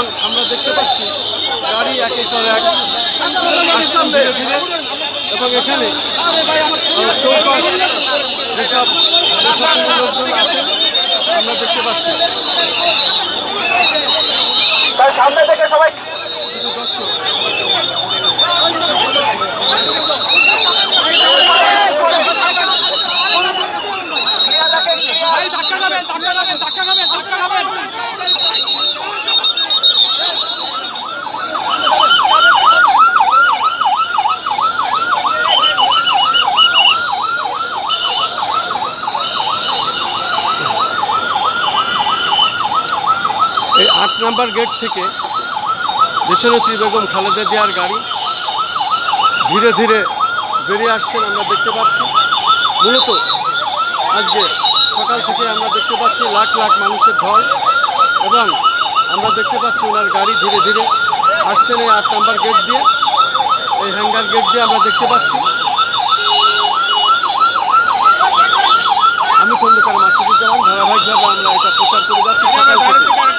এবং আমরা দেখতে পাচ্ছি গাড়ি একের পর এক ধীরে ধীরে। এবং এখানে চৌপাশ যেসব যেসব লোকজন আছেন আমরা দেখতে পাচ্ছি। তার সামনে থেকে সবাই শুধু দর্শক। এই আট নাম্বার গেট থেকে দেশনেত্রী বেগম খালেদা জিয়ার গাড়ি ধীরে ধীরে বেরিয়ে আসছেন আমরা দেখতে পাচ্ছি। মূলত আজকে সকাল থেকে আমরা দেখতে পাচ্ছি লাখ লাখ মানুষের ঢল এবং আমরা দেখতে পাচ্ছি ওনার গাড়ি ধীরে ধীরে আসছেন এই আট নাম্বার গেট দিয়ে। এই হ্যাঙ্গার গেট দিয়ে আমরা দেখতে পাচ্ছি। আমি খন্দকার মাসুদুজ্জামান, ধারাবাহিকভাবে আমরা এটা প্রচার করে যাচ্ছি সকাল থেকে।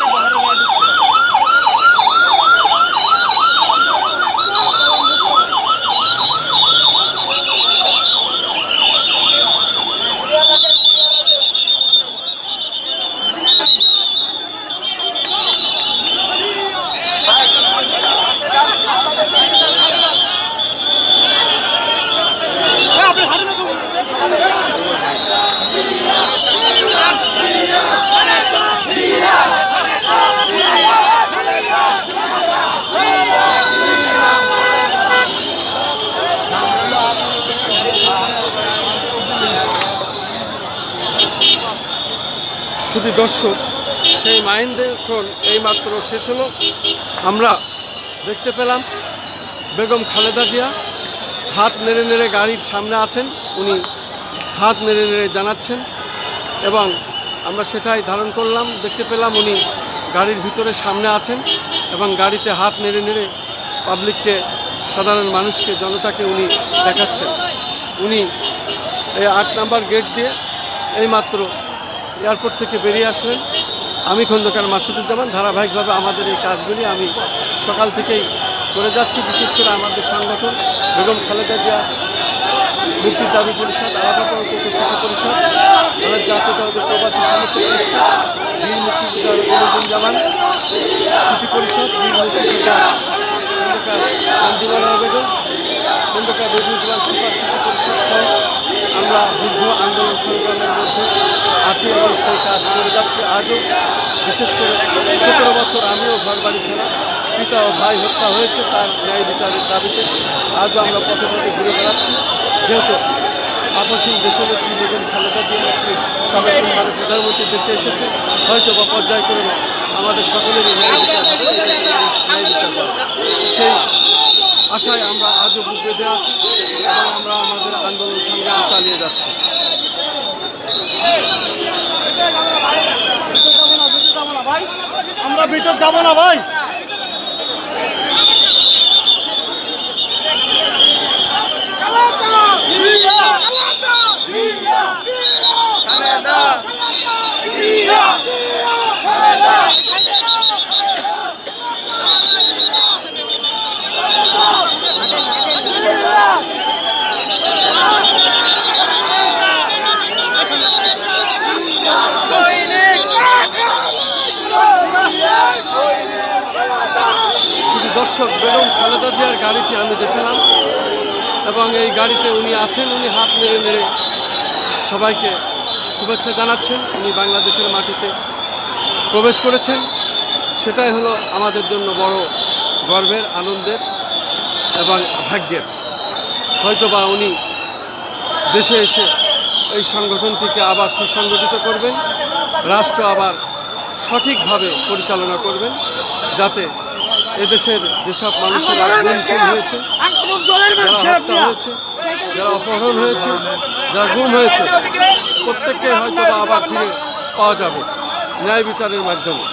শুধু দর্শক, সেই মাইন্ডের এইমাত্র শেষ হলো। আমরা দেখতে পেলাম বেগম খালেদা জিয়া হাত নেড়ে নেড়ে গাড়ির সামনে আছেন, উনি হাত নেড়ে নেড়ে জানাচ্ছেন এবং আমরা সেটাই ধারণ করলাম, দেখতে পেলাম উনি গাড়ির ভিতরে সামনে আছেন এবং গাড়িতে হাত নেড়ে নেড়ে পাবলিককে, সাধারণ মানুষকে, জনতাকে উনি দেখাচ্ছেন। উনি এই আট নাম্বার গেট দিয়ে এইমাত্র এয়ারপোর্ট থেকে বেরিয়ে আসলেন। আমি খন্দকার মাসুদুজ্জামান, ধারাবাহিকভাবে আমাদের এই কাজগুলি আমি সকাল থেকেই করে যাচ্ছি, বিশেষ করে আমাদের সংগঠন বেগম খালেদা জিয়া মুক্তির দাবি পরিষদ, আলাদা সিটি পরিষদ আমাদের জাতীয়তাবাদী প্রবাসী সমর্থ পরিষদ, বীর মুক্তিযোদ্ধা রবীন্দ্রজামান সিটি পরিষদ, বীর মুক্তিযোদ্ধা খন্দকার মঞ্জুমারা বেগম খন্দকার রবীন্দ্রজামান সিপার সিটি পরিষদ সহ আমরা দীর্ঘ আন্দোলন সংগ্রামের আছি এবং সেই কাজ করে যাচ্ছি আজও। বিশেষ করে সতেরো বছর আমিও ঘর বাড়ি ছাড়া পিতা ও ভাই হত্যা হয়েছে তার ন্যায় বিচারের দাবিতে। আজও আমরা পথে পথে ঘুরে বেড়াচ্ছি। যেহেতু আপসীন দেশনেত্রী বেগম খালেদা জিয়া নেত্রী সাবেক ভারত প্রধানমন্ত্রী দেশে এসেছে, হয়তো বা পর্যায় পর্যায়ক্রমে আমাদের সকলেরই ন্যায় বিচার হবে ন্যায় বিচার পাবে সেই আশায় আমরা আজও বুক বেঁধে আছি এবং আমরা আমাদের আন্দোলন সংগ্রাম চালিয়ে যাচ্ছি। আমরা ভিতর যাব না ভাই। দর্শক বেগম খালেদা জিয়ার গাড়িটি আমি দেখলাম এবং এই গাড়িতে উনি আছেন, উনি হাত নেড়ে নেড়ে সবাইকে শুভেচ্ছা জানাচ্ছেন। উনি বাংলাদেশের মাটিতে প্রবেশ করেছেন। সেটাই হলো আমাদের জন্য বড় গর্বের, আনন্দের এবং ভাগ্যের। হয়তোবা উনি দেশে এসে এই সংগঠনটিকে আবার সুসংগঠিত করবেন, রাষ্ট্র আবার সঠিকভাবে পরিচালনা করবেন, যাতে এদেশের যেসব মানুষের গুম হয়েছে যারা হত্যা হয়েছে যারা অপহরণ হয়েছে যারা গুম হয়েছে প্রত্যেককে হয়তো বা আবার ফিরে পাওয়া যাবে ন্যায় বিচারের মাধ্যমে।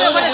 আমরা